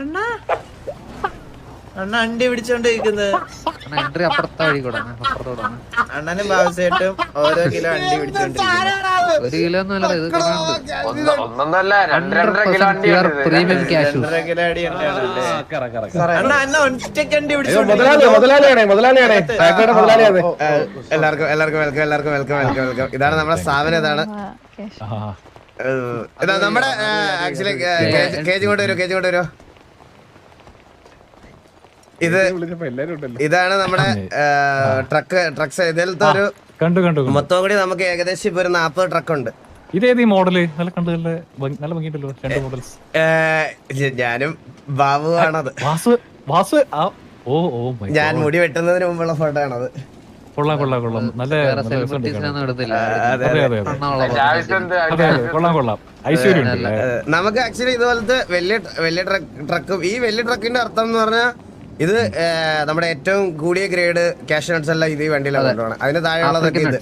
അണ്ണാ. അണ്ണ അണ്ടി പിടിച്ചോണ്ട് ഇരിക്കുന്നത് എൻട്രി അപ്പുറത്തെ വഴി കൂടെ അപ്പുറത്തോടെ അണ്ണനും ബാബുസേട്ടും ഓരോ കിലോ അണ്ടി പിടിച്ചോണ്ടിരിക്കുന്നു. ഒരു കിലോ ഒന്നും അല്ല ഇത് ഒന്നൊന്നല്ല രണ്ടര കിലോ അണ്ടി പ്രീമിയം ക്യാഷ് രണ്ടര കിലോ അടി അണ്ണ അണ്ണ ഒറ്റയ്ക്ക് അണ്ടി എല്ലാവർക്കും എല്ലാവർക്കും വെൽക്കം എല്ലാവർക്കും വെൽക്കം വെൽക്കം വെൽക്കം ഇതാണ് നമ്മുടെ സ്ഥാപനം ഇതാണ്. നമ്മുടെ ആക്ച്വലി കേജ് കൊണ്ട് വരൂ കേജ് കൊണ്ട് വരൂ. ഇത് ഇതാണ് നമ്മുടെ ട്രക്ക് ട്രക്സ് ഇതിലത്തെ ഒരു കണ്ടു കണ്ടു. മൊത്തം കൂടി നമുക്ക് ഏകദേശം ഇപ്പൊ ഒരു നാപ്പത് ട്രക്ക് ഉണ്ട് ഇതേത് ഈ മോഡൽ? നല്ല കണ്ടു നല്ല ഭംഗി- നല്ല ഭംഗിയുണ്ടല്ലോ രണ്ട് മോഡൽസ് ഞാനും ബാബു ആണത്. വാസു വാസു ആ ഓ ഓ ഞാൻ മുടി വെട്ടുന്നതിന് മുമ്പുള്ള ഫോട്ടോ ആണത്. കൊള്ളാം കൊള്ളാം കൊള്ളാം. നല്ല കൊള്ളാം കൊള്ളാം. ഐശ്വര്യം? നമുക്ക് ആക്ച്വലി ഇതുപോലത്തെ വലിയ വലിയ ട്രക്കും ഈ വലിയ ട്രക്കിന്റെ അർത്ഥം എന്ന് പറഞ്ഞാൽ ഇത് നമ്മുടെ ഏറ്റവും കൂടിയ ഗ്രേഡ് ക്യാഷ് നട്ട്സ് എല്ലാം ഇത് ഈ വണ്ടിയിലാണ് കൊണ്ടുപോകണം അതിന് താഴെയുള്ളതൊക്കെ ഇത്.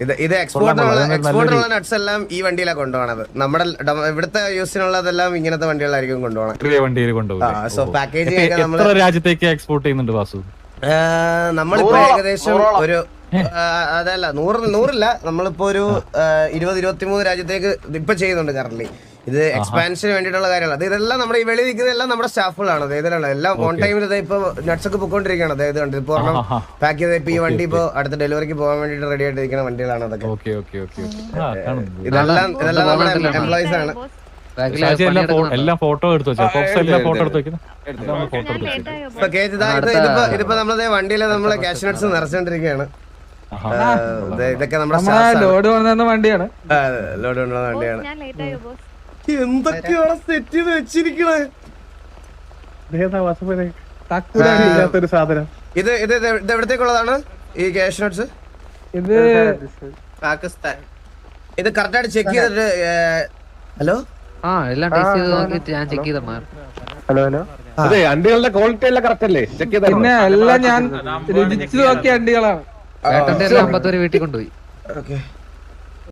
ഇത്. ഇത് എക്സ്പോർട്ടിനുള്ള എക്സ്പോർട്ടിനുള്ള നട്ട്സ് എല്ലാം ഈ വണ്ടിയിലാണ് കൊണ്ടുപോകണത് നമ്മുടെ ഇവിടുത്തെ യൂസിനുള്ളതെല്ലാം ഇങ്ങനത്തെ വണ്ടികളായിരിക്കും കൊണ്ടുപോകണം സോ നമ്മൾ എത്ര രാജ്യത്തേക്ക് എക്സ്പോർട്ട് ചെയ്യുന്നുണ്ട് വാസു? നമ്മളിപ്പോ ഏകദേശം ഒരു അതല്ല നൂറ് നൂറില്ല. നമ്മളിപ്പോ ഒരു ഇരുപത് ഇരുപത്തിമൂന്ന് രാജ്യത്തേക്ക് ഇപ്പൊ ചെയ്യുന്നുണ്ട് കറന്റ് ഇത് എക്സ്പാൻഷന് വേണ്ടിയിട്ടുള്ള കാര്യങ്ങൾ അത് ഇതെല്ലാം നമ്മുടെ ഈ വെളി നിൽക്കുന്നതെല്ലാം നമ്മുടെ സ്റ്റാഫുകളാണ്. ഇതിലുള്ള എല്ലാം ഓൺ ടൈമിൽ ഇപ്പൊ നട്സ് ഒക്കെ പൊക്കോണ്ടിരിക്കുകയാണ്. അതായത് കണ്ടത് ഇപ്പൊ ഒരെണ്ണം പാക്ക് ചെയ്ത് ഇപ്പൊ ഈ വണ്ടി ഇപ്പൊ അടുത്ത ഡെലിവറിക്ക് പോകാൻ വേണ്ടിട്ട് റെഡി ആയിട്ടിരിക്കുന്ന വണ്ടികളാണ് അതൊക്കെ. ഓക്കെ ഓക്കെ ഓക്കെ ആ കാണുന്നു. ഇതെല്ലാം ഇതെല്ലാം നമ്മുടെ എംപ്ലോയീസ് ആണ്. എല്ലാം എല്ലാം ഫോട്ടോ എടുത്തു ഫോട്ടോ എടുത്ത് വെക്കുന്നു എടുത്ത് ഇപ്പൊ കേസ് ഇതാ ഇത് ഇതിപ്പോ നമ്മളെ വണ്ടിയിൽ നമ്മൾ ക്യാഷ് ആഹാ. ഏഹ്, ഇതൊക്കെ നമ്മുടെ ലോഡ് വന്ന വണ്ടിയാണ്. ലോഡ് കൊണ്ടുവന്ന വണ്ടിയാണ്. എന്തൊക്കെയാണ് സെറ്റ് ചെയ്ത് വെച്ചിരിക്കണേ? ഇല്ലാത്തൊരു സാധനം. ഇത് ഇത് ഇത് എവിടത്തേക്കുള്ളതാണ്? ഈ ക്യാഷ് നട്സ് ഇത് പാകിസ്ഥാൻ. ഇത് കറക്റ്റ് ആയിട്ട് ചെക്ക് ചെയ്തിട്ട് ഹലോ? ആ എല്ലാം ടേസ്റ്റ് ചെയ്ത് നോക്കിയിട്ട് ഞാൻ ചെക്ക് ചെയ്തിട്ടുണ്ടായിരുന്നു ഹലോ ഹലോ. അതെ അണ്ടികളുടെ ക്വാളിറ്റി എല്ലാം കറക്റ്റ് അല്ലേ? ചെക്ക് ചെയ്ത പിന്നെ എല്ലാം ഞാൻ രുചിച്ചു നോക്കിയ അണ്ടികളാണ്. ഏട്ടന്റെ എല്ലാം അമ്പത്തൊരു വീട്ടിൽ കൊണ്ടുപോയി. ഓക്കെ.